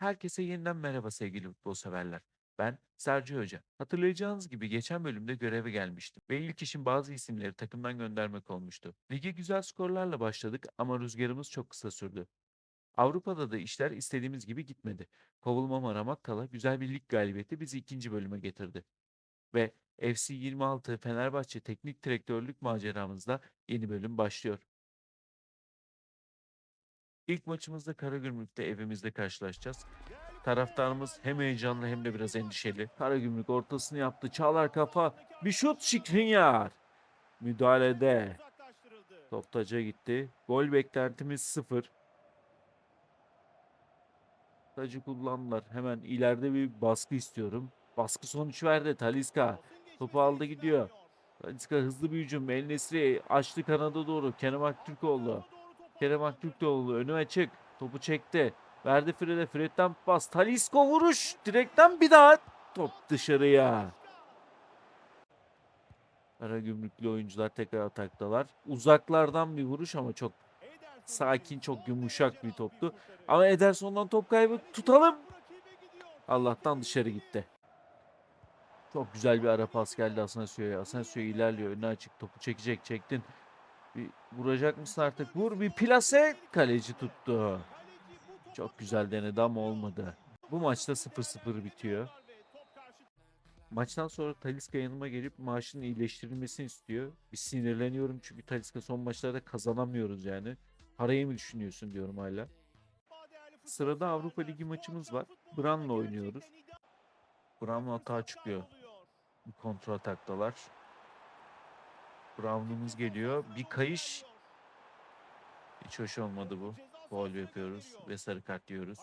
Herkese yeniden merhaba sevgili futbol severler. Ben Sergio Hoca. Hatırlayacağınız gibi geçen bölümde göreve gelmiştim ve ilk işim bazı isimleri takımdan göndermek olmuştu. Lige güzel skorlarla başladık ama rüzgarımız çok kısa sürdü. Avrupa'da da işler istediğimiz gibi gitmedi. Kovulmam aramak kala güzel bir lig galibiyeti bizi ikinci bölüme getirdi. Ve FC 26 Fenerbahçe teknik direktörlük maceramızda yeni bölüm başlıyor. İlk maçımızda Karagümrük'te evimizde karşılaşacağız. Taraftarımız hem heyecanlı hem de biraz endişeli. Karagümrük ortasını yaptı. Çağlar kafa. Bir şut Şikrinyar. Müdahalede. Top taca gitti. Gol beklentimiz sıfır. Tacı kullandılar. Hemen ileride bir baskı istiyorum. Baskı sonuç verdi. Taliska. Topu aldı gidiyor. Taliska hızlı bir hücum. El Nesri açtı kanada doğru. Kerem Aktürkoğlu. Kerem Aktürkoğlu önü açık. Topu çekti. Verdi Fred'e. Fred'den pas. Talisko vuruş. Direkten bir daha. Top dışarıya. Karagümrüklü oyuncular tekrar ataktalar. Uzaklardan bir vuruş ama çok sakin, çok yumuşak bir toptu. Ama Ederson'dan top kaybı tutalım. Allah'tan dışarı gitti. Çok güzel bir ara pas geldi Asensio'ya. Asensio ilerliyor. Önüne açık. Topu çekecek. Çektin. Bir vuracak mısın artık? Vur bir plase. Kaleci tuttu. Çok güzel denedi ama olmadı. Bu maçta 0-0 bitiyor. Maçtan sonra Talisca yanıma gelip maaşının iyileştirilmesini istiyor. Bir sinirleniyorum çünkü Talisca son maçlarda kazanamıyoruz yani. Parayı mı düşünüyorsun diyorum hala. Sırada Avrupa Ligi maçımız var. Bran'la oynuyoruz. Brown'la hata çıkıyor. Bir kontrol ataktalar. Brown'umuz geliyor. Bir kayış. Hiç hoş olmadı bu. Gol yapıyoruz ve sarı kart yiyoruz.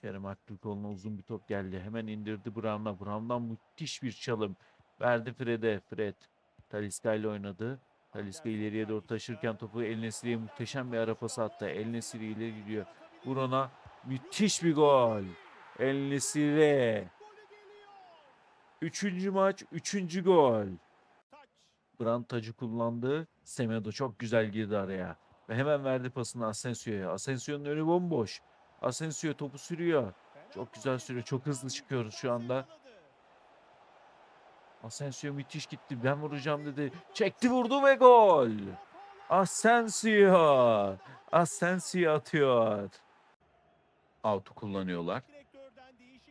Kerem Aktürkoğlu'na uzun bir top geldi. Hemen indirdi Brown'a. Brown'dan müthiş bir çalım. Verdi Fred'e. Fred Taliska ile oynadı. Taliska ileriye doğru taşırken topu El Nesri'ye muhteşem bir ara pası attı. El Nesri ileri gidiyor. Vur ona. Müthiş bir gol. El Nesri. Üçüncü maç. Üçüncü gol. Brand tacı kullandı. Semedo çok güzel girdi araya. Ve hemen verdi pasını Asensio'ya. Asensio'nun önü bomboş. Asensio topu sürüyor. Çok güzel sürüyor. Çok hızlı çıkıyoruz şu anda. Asensio müthiş gitti. Ben vuracağım dedi. Çekti vurdu ve gol. Asensio. Asensio atıyor. Out'u kullanıyorlar.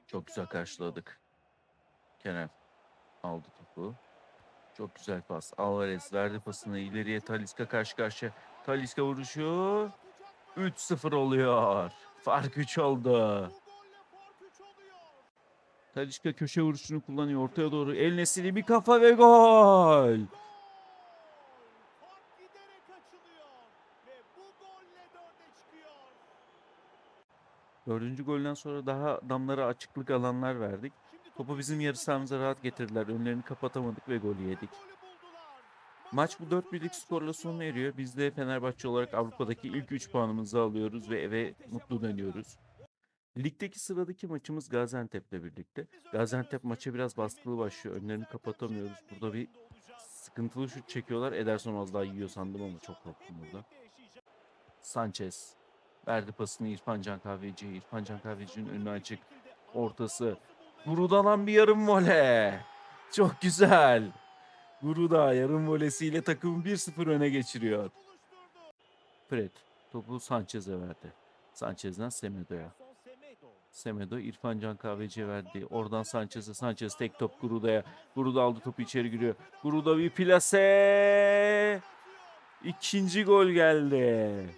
Çok güzel karşıladık. Kerem aldı topu. Çok güzel pas. Alvarez verdi pasını ileriye Talisca karşı karşıya. Talisca vuruşu 3-0 oluyor. Fark 3 oldu. Talisca köşe vuruşunu kullanıyor ortaya doğru. El Nesiri bir kafa ve gol. Dördüncü golden sonra daha adamlara açıklık alanlar verdik. Topu bizim yarı sahamıza rahat getirdiler. Önlerini kapatamadık ve golü yedik. Maç bu 4 birlik skorla sona eriyor. Biz de Fenerbahçe olarak Avrupa'daki ilk 3 puanımızı alıyoruz ve eve mutlu dönüyoruz. Ligdeki sıradaki maçımız Gaziantep'le birlikte. Gaziantep maça biraz baskılı başlıyor. Önlerini kapatamıyoruz. Burada bir sıkıntılı şut çekiyorlar. Ederson az daha yiyor sandım ama çok korktum burada. Sanchez verdi pasını İrfan Can Kahveci'ye. İrfan Can Kahveci'nin önü açık. Ortası. Guru'dan bir yarım vole. Çok güzel. Guru'da yarım volesiyle takımı 1-0 öne geçiriyor. Fred topu Sanchez'e verdi. Sanchez'den Semedo'ya. Semedo İrfan Can Kahveci'ye verdi. Oradan Sanchez'e. Sanchez tek top Guruda'ya. Guruda aldı topu içeri giriyor. Guruda bir plase. İkinci gol geldi.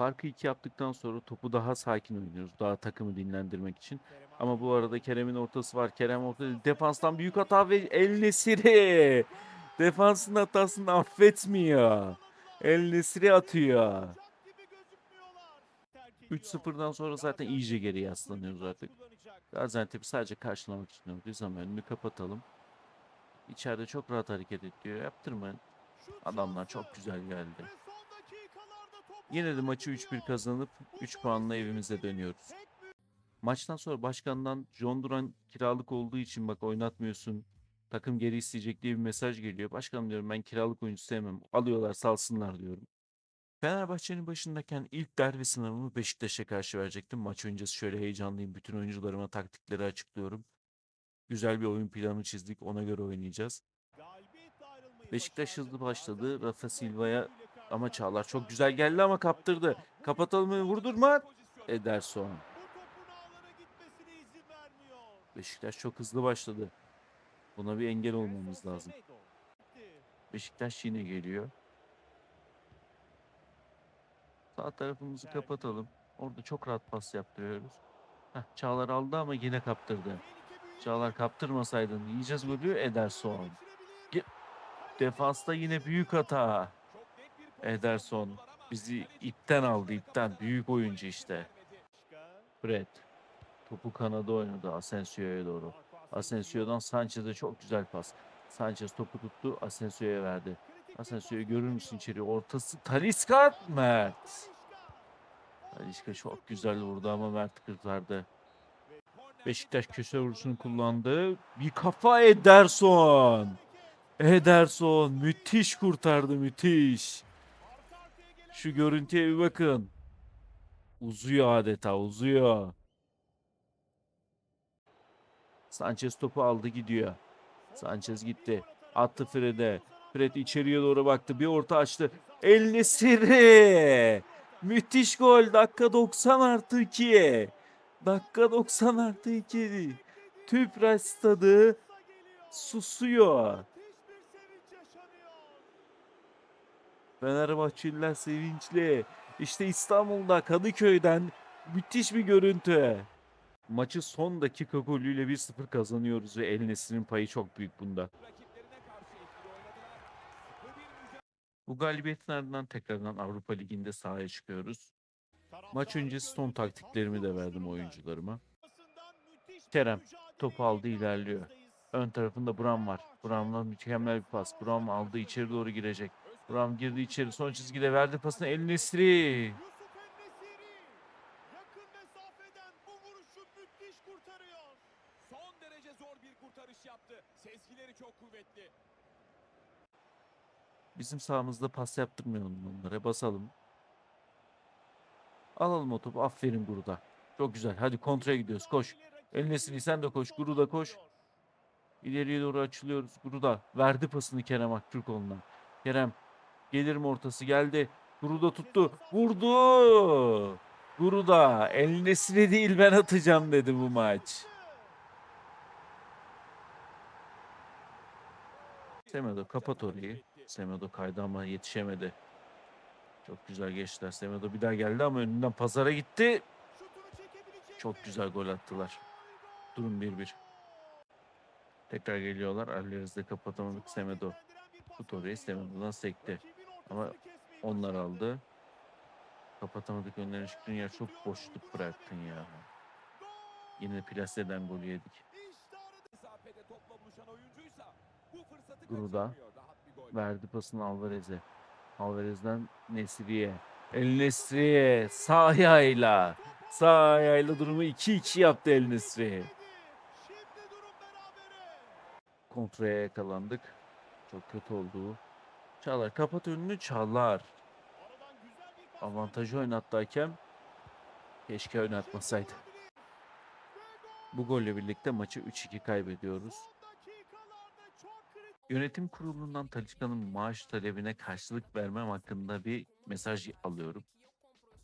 Farkı iki yaptıktan sonra topu daha sakin oynuyoruz. Daha takımı dinlendirmek için. Ama bu arada Kerem'in ortası var. Kerem ortada defanstan büyük hata ve El Nesiri. Defansın hatasını affetmiyor. El Nesiri atıyor. 3-0'dan sonra zaten iyice geri yaslanıyoruz artık. Gaziantep'i sadece karşılamak için oradayız ama önünü kapatalım. İçeride çok rahat hareket ediyor. Yaptırmayın. Adamlar çok güzel geldi. Yine de maçı 3-1 kazanıp 3 puanla evimize dönüyoruz. Maçtan sonra başkandan John Duran kiralık olduğu için bak oynatmıyorsun. Takım geri isteyecek diye bir mesaj geliyor. Başkanım diyorum ben kiralık oyuncu sevmem. Alıyorlar salsınlar diyorum. Fenerbahçe'nin başındayken ilk derbi sınavımı Beşiktaş'a karşı verecektim. Maç öncesi şöyle heyecanlıyım. Bütün oyuncularıma taktikleri açıklıyorum. Güzel bir oyun planı çizdik. Ona göre oynayacağız. Beşiktaş hızlı başladı. Rafa Silva'ya ama Çağlar çok güzel geldi ama kaptırdı. Kapatalım? Vurdurma. Ederson. Beşiktaş çok hızlı başladı. Buna bir engel olmamız lazım. Beşiktaş yine geliyor. Sağ tarafımızı kapatalım. Orada çok rahat pas yaptırıyoruz. Heh, Çağlar aldı ama yine kaptırdı. Çağlar kaptırmasaydın yiyeceğiz golü Ederson. Defansta yine büyük hata. Ederson bizi ipten aldı ipten. Büyük oyuncu işte. Fred. Topu kanada oynadı Asensio'ya doğru. Asensio'dan Sanchez'e çok güzel pas. Sanchez topu tuttu Asensio'ya verdi. Asensio'yu görür müsün içeri? Ortası Talisca Mert. Talisca çok güzel vurdu ama Mert kurtardı. Beşiktaş köşe vuruşunu kullandı. Bir kafa Ederson. Ederson müthiş kurtardı müthiş. Şu görüntüye bir bakın. Uzuyor adeta uzuyor. Sanchez topu aldı gidiyor. Sanchez gitti. Attı Fred'e. Fred içeriye doğru baktı. Bir orta açtı. El Nesiri. Müthiş gol. Dakika 90 artı 2. Dakika 90 artı 2. Tüpraş stadı susuyor. Fenerbahçeliler sevinçli. İşte İstanbul'da Kadıköy'den müthiş bir görüntü. Maçı son dakika golüyle 1-0 kazanıyoruz ve El Nesri'nin payı çok büyük bunda. Bu galibiyetin ardından tekrardan Avrupa Ligi'nde sahaya çıkıyoruz. Maç öncesi son taktiklerimi de verdim oyuncularıma. Kerem topu aldı ilerliyor. Ön tarafında Buram var. Buram'dan mükemmel bir pas. Buram aldı içeri doğru girecek. Buram girdi içeri son çizgide verdi pasını El Nesri. Yusuf En-Nesyri yakın mesafeden bu vuruşu müthiş kurtarıyor. Son derece zor bir kurtarış yaptı. Sezgileri çok kuvvetli. Bizim sahamızda pas yaptırmayalım onlara. Basalım. Alalım o topu. Aferin Guru'da. Çok güzel. Hadi kontraya gidiyoruz. Koş. El Nesri sen de koş. Guru da koş. İleriye doğru açılıyoruz. Guru da verdi pasını Kerem Aktürkoğlu'na. Kerem gelir mi ortası geldi. Guru da tuttu. Vurdu. Guru da El Nesri değil ben atacağım dedi bu maç. Semedo kapat orayı. Semedo kaydı ama yetişemedi. Çok güzel geçtiler. Semedo bir daha geldi ama önünden pazara gitti. Çok güzel gol attılar. Durum 1-1. Tekrar geliyorlar. Alvarez'de kapatamadık Semedo. Tut orayı Semedo'dan sekti. Ama Onlar aldı. Kapatamadık önlerine çıktığın yer çok boşluk bıraktın ya. Yine plaseden gol yedik. Gol. Verdi pasını Alvarez'e. Alvarez'den Nesri'ye. El Nesri sağ ayağıyla. Sağ ayağıyla durumu 2-2 yaptı El Nesri. Kontraya yakalandık. Çok kötü oldu. Çağlar kapat önünü pas Avantajı oynattı hakem. Keşke oynatmasaydı. Bu golle birlikte maçı 3-2 kaybediyoruz. Yönetim kurulundan Talisca'nın maaş talebine karşılık vermem hakkında bir mesaj alıyorum.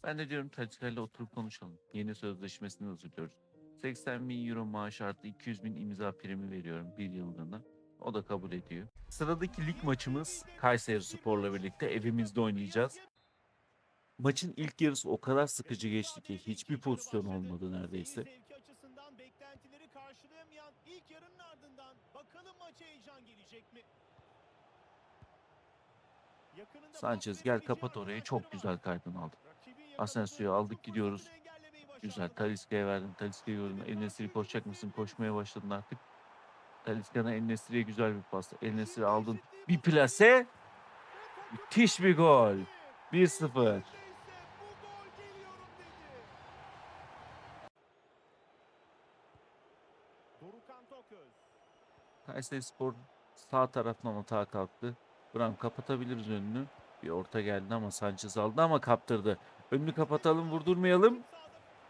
Ben de diyorum Talisca ile oturup konuşalım. Yeni sözleşmesini hazırlıyoruz. 80 bin euro maaş artı 200 bin imza primi veriyorum bir yıllığına. O da kabul ediyor. Sıradaki lig maçımız Kayseri Spor'la birlikte evimizde oynayacağız. Maçın ilk yarısı o kadar sıkıcı geçti ki hiçbir pozisyon olmadı neredeyse. Beklentileri karşılayamayan ilk yarının ardından bakalım maça heyecan gelecek mi? Sanchez gel kapat orayı çok güzel kaydın aldı. Yakaladığı aldık, gidiyoruz. Güzel. başardı. Talisca'ya verdim. Talisca'yı gördüm. El Nesri koşacak mısın? Koşmaya başladın artık. Talisca'na El Nesri'ye güzel bir pas. El Nesri aldın. Bir plase. Müthiş bir gol. 1-0. Neredeyse bu gol geliyorum dedi. Dorukhan Toköz. Kayseri Spor sağ taraftan atağa kalktı. Bram kapatabiliriz önünü. Bir orta geldi ama Sanchez aldı ama kaptırdı. Önünü kapatalım vurdurmayalım.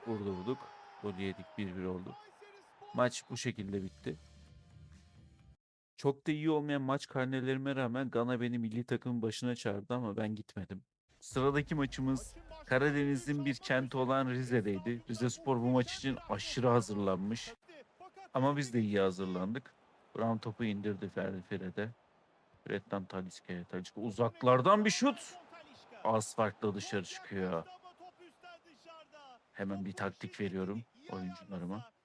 Vurdurduk. Gol yedik 1-1 oldu. Maç bu şekilde bitti. Çok da iyi olmayan maç karnelerime rağmen Gana beni milli takımın başına çağırdı ama ben gitmedim. Sıradaki maçımız Karadeniz'in bir kenti olan Rize'deydi. Rize Spor bu maç için aşırı hazırlanmış. Ama biz de iyi hazırlandık. Brown topu indirdi Ferdi Fred'e. Fred'den Talisca'ya. Talisca uzaklardan bir şut. Az farklı dışarı çıkıyor. Hemen bir taktik veriyorum oyuncularıma.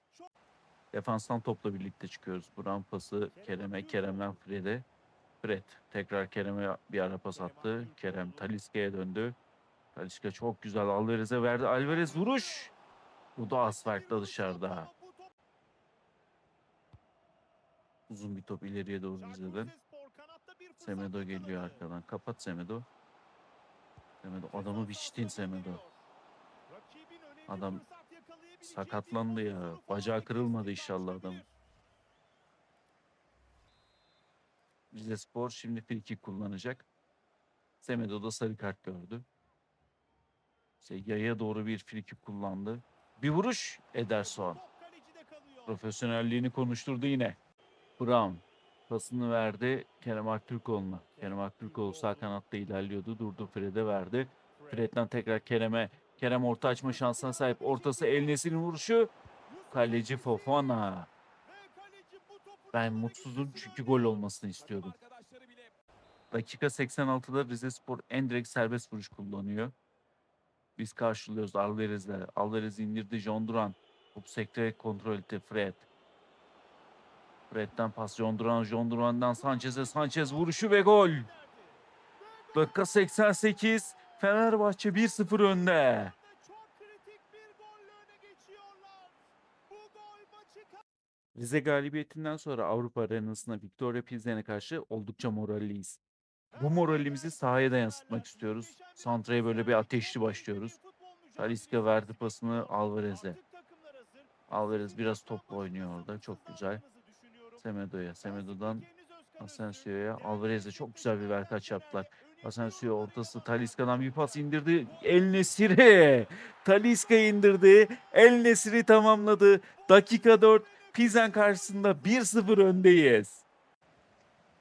Defanstan topla birlikte çıkıyoruz. Brown pası Kerem'e, Kerem'den Fred'e. Fred tekrar Kerem'e bir ara pas attı. Kerem Talisca'ya döndü. Talisca çok güzel Alvarez'e verdi. Alvarez vuruş. Bu da farklı dışarıda. Uzun bir top ileriye doğru Rize'den. Semedo geliyor arkadan. Kapat Semedo. Semedo adamı biçtin Semedo. Adam sakatlandı ya. Bacağı kırılmadı inşallah adam. Rize Spor şimdi free kullanacak. Semedo da sarı kart gördü. İşte yaya doğru bir free kullandı. Bir vuruş Ederson. Profesyonelliğini konuşturdu yine. Brown pasını verdi Kerem Aktürkoğlu'na. Kerem Aktürkoğlu sağ kanatta ilerliyordu. Durdu Fred'e verdi. Fred'den tekrar Kerem'e. Kerem orta açma şansına sahip. Ortası El Nesir'in vuruşu. Kaleci Fofana. Ben mutsuzum çünkü gol olmasını istiyordum. Dakika 86'da Rize Spor en direkt serbest vuruş kullanıyor. Biz karşılıyoruz Alvarez'le. Alvarez indirdi John Duran. Top sektirerek kontrol etti Fred. Fred'den pas John Duran. John Sanchez'e Sanchez vuruşu ve gol. Dakika 88. Fenerbahçe 1-0 önde. Rize galibiyetinden sonra Avrupa arenasına Victoria Pilsen'e karşı oldukça moralliyiz. Bu moralimizi sahaya da yansıtmak istiyoruz. Santra'ya böyle bir ateşli başlıyoruz. Talisca verdi pasını Alvarez'e. Alvarez biraz topla oynuyor orada. Çok güzel. Semedo'ya. Semedo'dan Asensio'ya. Alvarez'e çok güzel bir verkaç yaptılar. Asensio ortası Talisca'dan bir pas indirdi. El Nesiri. Talisca indirdi. El Nesiri tamamladı. Dakika 4. Pizan karşısında 1-0 öndeyiz.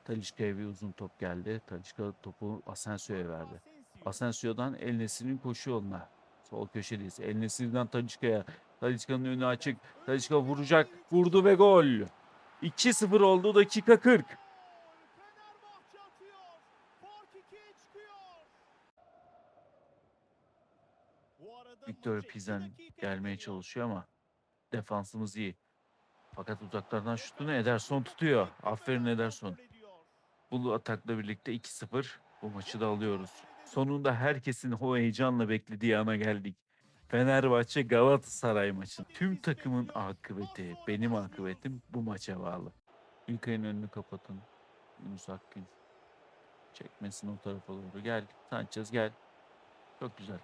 Talisca'ya bir uzun top geldi. Talisca topu Asensio'ya verdi. Asensio'dan El Nesir'in koşu yoluna. Sol köşedeyiz. El Nesir'den Talisca'ya. Talisca'nın önü açık. Talisca vuracak. Vurdu ve gol. 2-0 oldu dakika 40. Fenerbahçe atıyor. Fark 2'ye çıkıyor. Bu arada Victor Pizan gelmeye çalışıyor ama defansımız iyi. Fakat uzaklardan şutunu Ederson tutuyor. Aferin Ederson. Bu atakla birlikte 2-0 bu maçı da alıyoruz. Sonunda herkesin o heyecanla beklediği ana geldik. Fenerbahçe Galatasaray maçı. Tüm takımın akıbeti, benim akıbetim bu maça bağlı. İlkay'ın önünü kapatın. Yunus Akgün. Çekmesin o tarafa doğru. Gel. Sanchez gel. Çok güzel.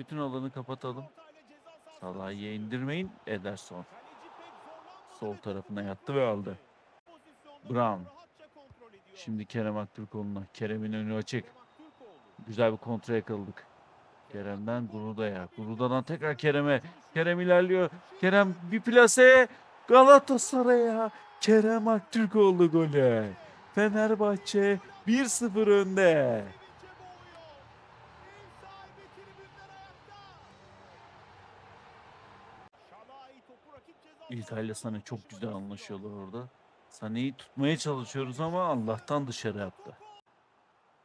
Bütün alanı kapatalım. Salah'ı indirmeyin. Ederson. Sol tarafına yattı ve aldı. Brown. Şimdi Kerem Aktürkoğlu'na. Kerem'in önü açık. Güzel bir kontra yakaladık. Kerem'den Guruda'ya. Guruda'dan tekrar Kerem'e. Kerem ilerliyor. Kerem bir plase. Galatasaray'a. Kerem Aktürkoğlu golü. Fenerbahçe 1-0 önde. Sahasına Sané çok güzel anlaşıyorlar orada. Sané'yi tutmaya çalışıyoruz ama Allah'tan dışarı yaptı.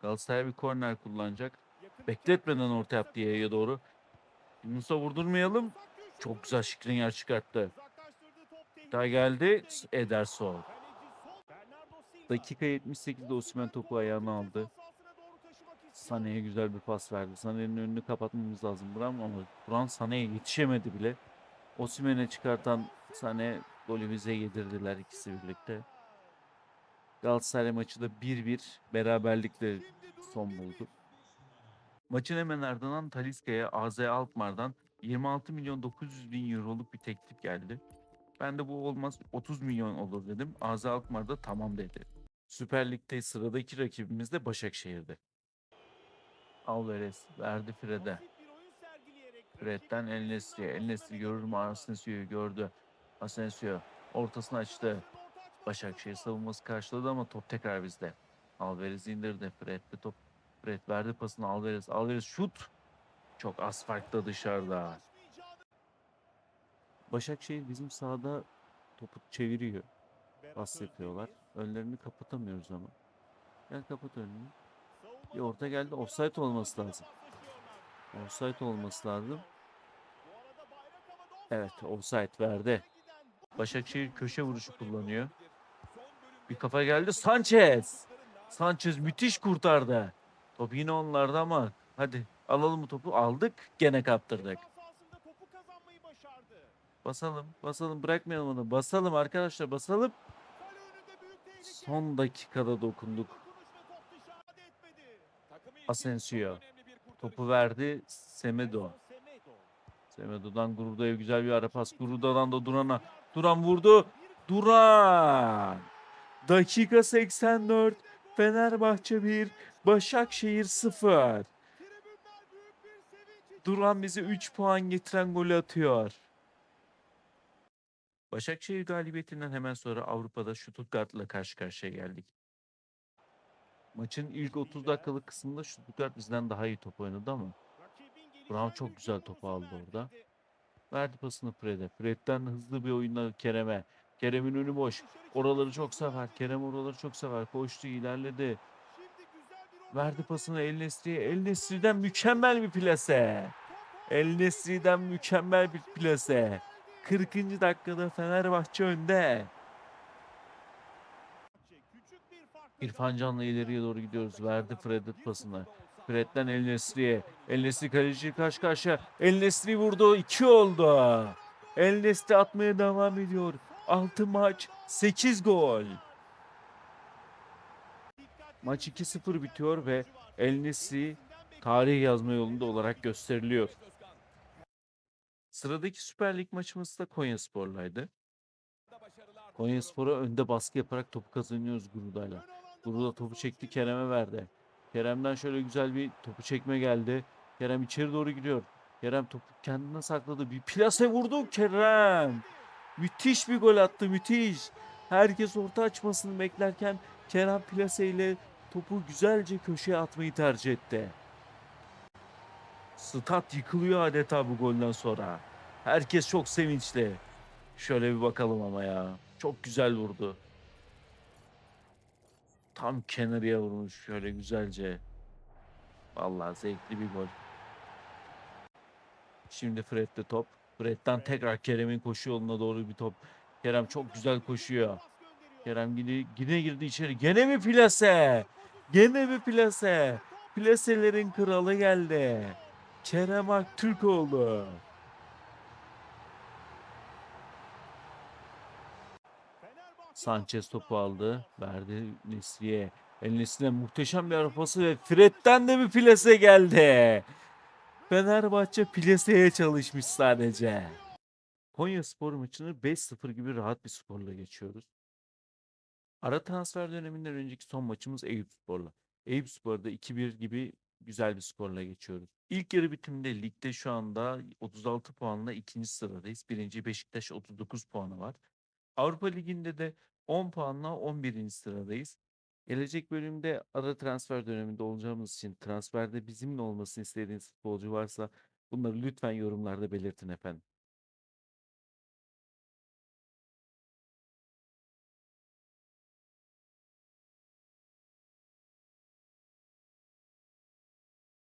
Galatasaray bir korner kullanacak. Bekletmeden orta yaptı yaya doğru. Yunus'a vurdurmayalım. Çok güzel Şikrinyar çıkarttı. Daha geldi. Ederson. Dakika 78'de Osimhen topu ayağına aldı. Sané'ye güzel bir pas verdi. Sané'nin önünü kapatmamız lazım Buram ama Buran Sané'ye yetişemedi bile. Osimhen'e çıkartan Sané golü bize yedirdiler ikisi birlikte. Galatasaray maçı da 1-1 beraberlikle son buldu. Maçın hemen ardından Talisca'ya AZ Alkmaar'dan 26 milyon 900 bin euroluk bir teklif geldi. Ben de bu olmaz 30 milyon olur dedim. AZ Alkmaar da tamam dedi. Süper Lig'de sıradaki rakibimiz de Başakşehir'di. Alvarez verdi Fred'e. Bir rakip El Nesri. El Nesri görür mü Asensio'yu gördü. Asensio ortasını açtı. Başakşehir savunması karşıladı ama top tekrar bizde. Alvarez indirdi. Fred'de top. Fred verdi pasını Alvarez. Alvarez şut. Çok az farklı dışarıda. Başakşehir bizim sahada topu çeviriyor. Pas yapıyorlar. Önlerini kapatamıyoruz ama. Gel kapat önünü. Bir orta geldi. Offside olması lazım. Offside olması lazım. Evet offside verdi. Başakşehir köşe vuruşu kullanıyor. Bir kafa geldi. Sanchez. Sanchez müthiş kurtardı. Top yine onlarda ama hadi alalım bu topu. Aldık gene kaptırdık. Basalım basalım bırakmayalım onu. Basalım arkadaşlar basalım. Son dakikada dokunduk. Asensio. Topu verdi Semedo. Semedo'dan Gruda'ya güzel bir ara pas. Gruda'dan da Duran'a. Duran vurdu. Duran. Dakika 84. Fenerbahçe 1. Başakşehir 0. Tribünler büyük bir sevinç Duran bize içerisinde. 3 puan getiren golü atıyor. Başakşehir galibiyetinden hemen sonra Avrupa'da Stuttgart'la karşı karşıya geldik. Maçın ilk 30 dakikalık kısmında Stuttgart bizden daha iyi top oynadı ama Brown çok güzel topu aldı orada. verdi pasını Fred'e. Fred'den hızlı bir oyunla Kerem'e. Kerem'in önü boş. Oraları çok sever. Kerem oraları çok sever. Koştu, ilerledi. Verdi pasını El Nesri'ye. El Nesri'den mükemmel bir plase. El Nesri'den mükemmel bir plase. 40. dakikada Fenerbahçe önde. Küçük bir farkla İrfan Can'la ileriye doğru gidiyoruz. Verdi Fred'e pasını. Fred'den El Nesri'ye. El Nesri kaleci karşı karşıya. El Nesri vurdu. 2 oldu. El Nesri atmaya devam ediyor. 6 maç 8 gol. Maç 2-0 bitiyor ve El Nesri tarih yazma yolunda olarak gösteriliyor. Sıradaki Süper Lig maçımız da Konyaspor'laydı. Konyaspor'a önde baskı yaparak topu kazanıyoruz Gruda'yla. Gruda topu çekti Kerem'e verdi. Kerem'den şöyle güzel bir topu çekme geldi. Kerem içeri doğru gidiyor. Kerem topu kendine sakladı. Bir plase vurdu Kerem. Müthiş bir gol attı müthiş. Herkes orta açmasını beklerken Kerem plaseyle topu güzelce köşeye atmayı tercih etti. Stat yıkılıyor adeta bu golden sonra. Herkes çok sevinçli. Şöyle bir bakalım ama ya. Çok güzel vurdu. Tam kenarıya vurmuş şöyle güzelce. Vallahi zevkli bir gol. Şimdi Fred'de top. Fred'den tekrar Kerem'in koşu yoluna doğru bir top. Kerem çok güzel koşuyor. Kerem yine, yine girdi içeri. Gene mi plase? Gene mi plase? Plaselerin kralı geldi. Kerem Aktürk Sanchez topu aldı. Verdi Nesri'ye. El Nesri'den muhteşem bir arapası ve Fred'den de bir plase geldi. Fenerbahçe plaseye çalışmış sadece. Konya Spor maçını 5-0 gibi rahat bir skorla geçiyoruz. Ara transfer döneminden önceki son maçımız Eyüpspor'la. Eyüpspor'da 2-1 gibi güzel bir skorla geçiyoruz. İlk yarı bitiminde ligde şu anda 36 puanla ikinci sıradayız. Birinci Beşiktaş 39 puanı var. Avrupa Ligi'nde de 10 puanla 11. sıradayız. Gelecek bölümde ara transfer döneminde olacağımız için transferde bizimle olmasını istediğiniz futbolcu varsa bunları lütfen yorumlarda belirtin efendim.